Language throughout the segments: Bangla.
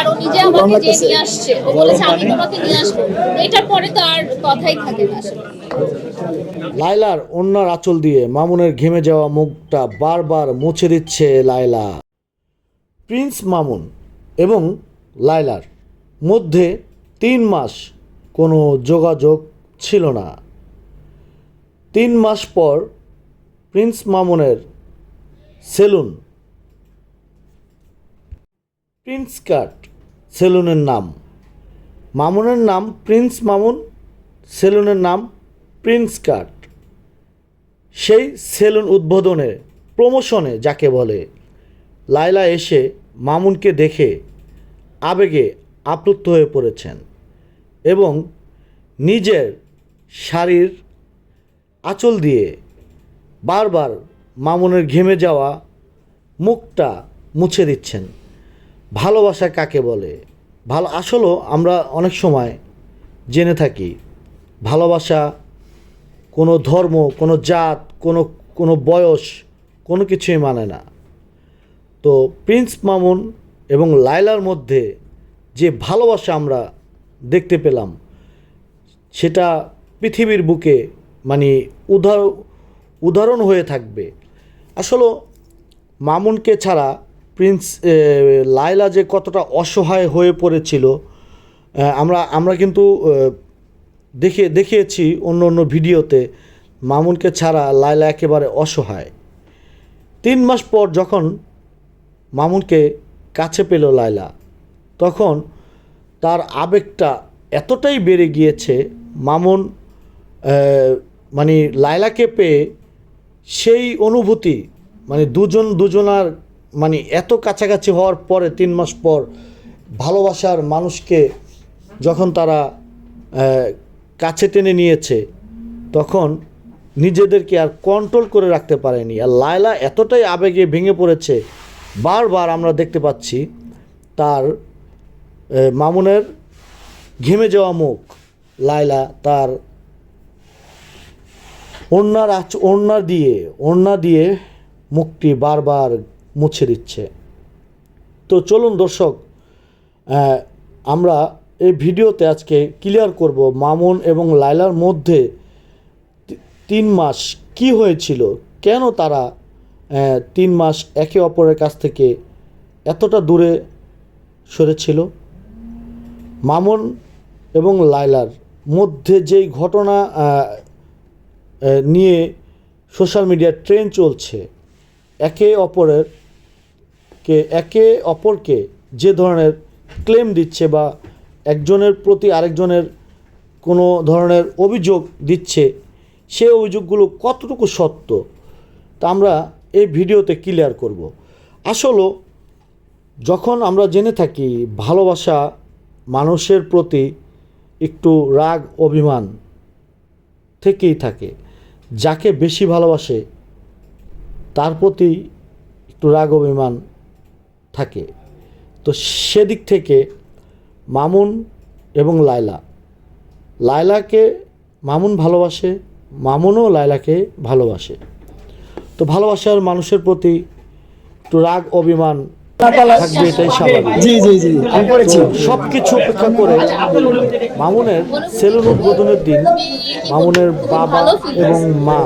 আর ও নিজে আমাকে যে নিয়ে আসছে ও বলেছে আমি তোমাকে নিয়ে আসব। এটার পরে তো আর কথাই থাকে না লায়লার অন্যার আঁচল দিয়ে মামুনের ঘেমে যাওয়া মুখটা বারবার মুছে দিচ্ছে লায়লা। প্রিন্স মামুন এবং লায়লার মধ্যে তিন মাস কোনো যোগাযোগ ছিল না। তিন মাস পর প্রিন্স মামুনের সেলুন প্রিন্স কাট সেলুনের নাম। মামুনের নাম প্রিন্স মামুন, সেলুনের নাম প্রিন্স কাট সেই সেলুন উদ্বোধনে, প্রমোশনে যাকে বলে, লায়লা এসে মামুনকে দেখে আবেগে আপ্লুত হয়ে পড়েছেন এবং নিজের শাড়ির আঁচল দিয়ে বারবার মামুনের ঘেমে যাওয়া মুখটা মুছে দিচ্ছেন। ভালোবাসা কাকে বলে? ভালো আসলেও আমরা অনেক সময় জেনে থাকি, ভালোবাসা কোনো ধর্ম, কোনো জাত, কোনো কোনো বয়স, কোনো কিছুই মানে না। তো প্রিন্স মামুন এবং লায়লার মধ্যে যে ভালোবাসা আমরা দেখতে পেলাম, সেটা পৃথিবীর বুকে মানে উদাহরণ উদাহরণ হয়ে থাকবে। আসলে মামুনকে ছাড়া প্রিন্স লায়লা যে কতটা অসহায় হয়ে পড়েছিল আমরা আমরা কিন্তু দেখে, দেখিয়েছি অন্য অন্য ভিডিওতে, মামুনকে ছাড়া লায়লা একেবারে অসহায়। তিন মাস পর যখন মামুনকে কাছে পেল লায়লা, তখন তার আবেগটা এতটাই বেড়ে গিয়েছে, মামুন মানে লায়লাকে পেয়ে সেই অনুভূতি মানে দুজন দুজনার মানে এত কাছাকাছি হওয়ার পরে, তিন মাস পর ভালোবাসার মানুষকে যখন তারা কাছে টেনে নিয়েছে, তখন নিজেদেরকে আর কন্ট্রোল করে রাখতে পারেনি। আর লায়লা এতটাই আবেগে ভেঙে পড়েছে, বারবার আমরা দেখতে পাচ্ছি তার মামুনের ঘেমে যাওয়া মুখ। লায়লা তার ওড়নার আচ, ওড়না দিয়ে ওড়না দিয়ে মুখটি বারবার মুছে দিচ্ছে। তো চলুন দর্শক আমরা এই ভিডিওতে আজকে ক্লিয়ার করব মামুন এবং লায়লার মধ্যে তিন মাস কি হয়েছিল? কেন তারা তিন মাস একে অপরের কাছ থেকে এতটা দূরে সরেছিল? মামুন এবং লায়লার মধ্যে যেই ঘটনা নিয়ে সোশ্যাল মিডিয়ার ট্রেন্ড চলছে, একে অপরের কে, একে অপরকে যে ধরনের ক্লেম দিচ্ছে বা একজনের প্রতি আরেকজনের কোনো ধরনের অভিযোগ দিচ্ছে, সে অভিযোগগুলো কতটুকু সত্য, তা আমরা এই ভিডিওতে ক্লিয়ার করব। আসলে যখন আমরা জেনে থাকি ভালোবাসা মানুষের প্রতি একটু রাগ, অভিমান থেকেই থাকে, যাকে বেশি ভালোবাসে তার প্রতি একটু রাগ, অভিমান থাকে। তো সেদিক থেকে মামুন এবং লায়লা। লায়লাকে মামুন ভালোবাসে, মামুনও লায়লাকে ভালোবাসে। তো ভালোবাসার মানুষের প্রতি একটু রাগ, অভিমান থাকবে এটাই স্বাভাবিক। জি জি জি আমি পড়েছি সব কিছু উপেক্ষা করে মামুনের সেলুন উদ্বোধনের দিন মামুনের বাবা এবং মা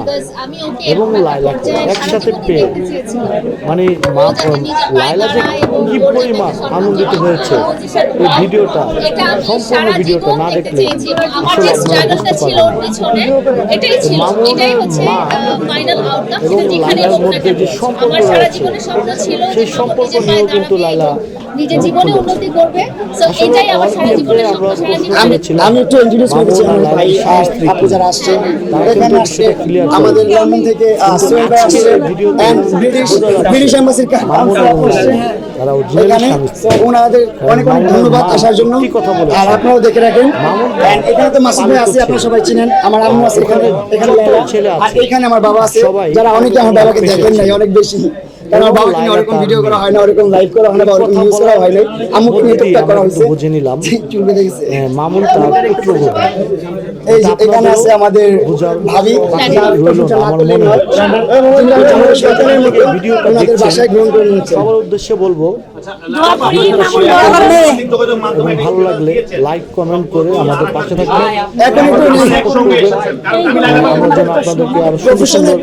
এবং লায়লাকে একসাথে পেয়ে মানে মা লায়লা যে কি পরিমাণ আনন্দিত হয়েছে এই ভিডিওটা সম্পূর্ণ ভিডিওটা না দেখলে আসলে আপনারা বুঝতে পারবেন মা এবং না মধ্যে যে সম্পর্ক রয়েছে, জীবনের স্বপ্ন ছিল সেই সম্পর্ক পায়ে কিন্তু নিজের জীবনে উন্নতি করবে। সো এটাই আমার সারা জীবনের করেছিলাম। আমি একটু ইন্ট্রোডিউস করেছি আমার ভাই আপু যারা এখানে আসছে। clear করে। আমাদের লন্ডন থেকে সোহেল ভাই আসছে। ভিডিওতে ব্রিটিশ ব্রিটিশ এম্বাসির আসছে এখানে ওনাদের অনেক অনেক ধন্যবাদ আসার জন্য। কি আর আপনারাও দেখে রাখেন। এখানে তো মাসুদ ভাই আছে আপনারা সবাই চিনেন। আমার আম্মু আছে এখানে এখানে। এখানে ছোট লায়লা। ছেলে আছে। আর এখানে আমার বাবা আছে। যারা অনেকে আমার বাবাকে দেখেন নাই অনেক বেশি। কারণ আমার নিয়ে ওরকম ভিডিও করা হয় না ওরকম লাইভ করা হয় না বা ওরকম নিউজ করা হয় না আম্মুকে নিয়ে টুকটাক করা হয়েছে। বুঝে নিলাম। চুল বেঁধে গেছে মামুন তার পুত্রবধূ এই এখানে আছে আমাদের ভাবি বাকি রইল না, আমার মনে হচ্ছে। যিনি আমাদের সন্তানের মতো। ভিডিওটা ওনাদের দেখছেন। বাসায় গ্রহণ করে নিচ্ছেন সবার উদ্দেশ্যে বলব ভালো লাগলে লাইক কমেন্ট করে আমাদের পাশে এখন আমরা যেন আপনাদেরকে আরও সুন্দর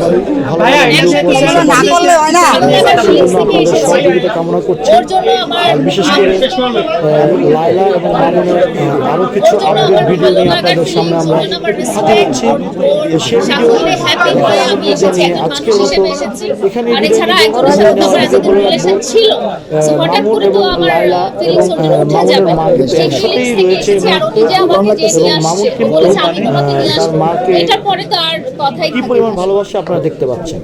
ভালো দিতে না করলে হয় না। সহযোগিতা কামনা করছি। আর বিশেষ করে লায়লা এবং মামুনের আরও কিছু আপডেট ভিডিও নিয়ে আপনাদের সামনে আমরা হাজির হচ্ছি। তো সেই ভিডিও আজকের মতো এখানে তোমাকে নিয়ে তার মাকে এটার পরে তো আর কথাই কি পরিমাণ। ভালোবাসে আপনারা দেখতে পাচ্ছেন?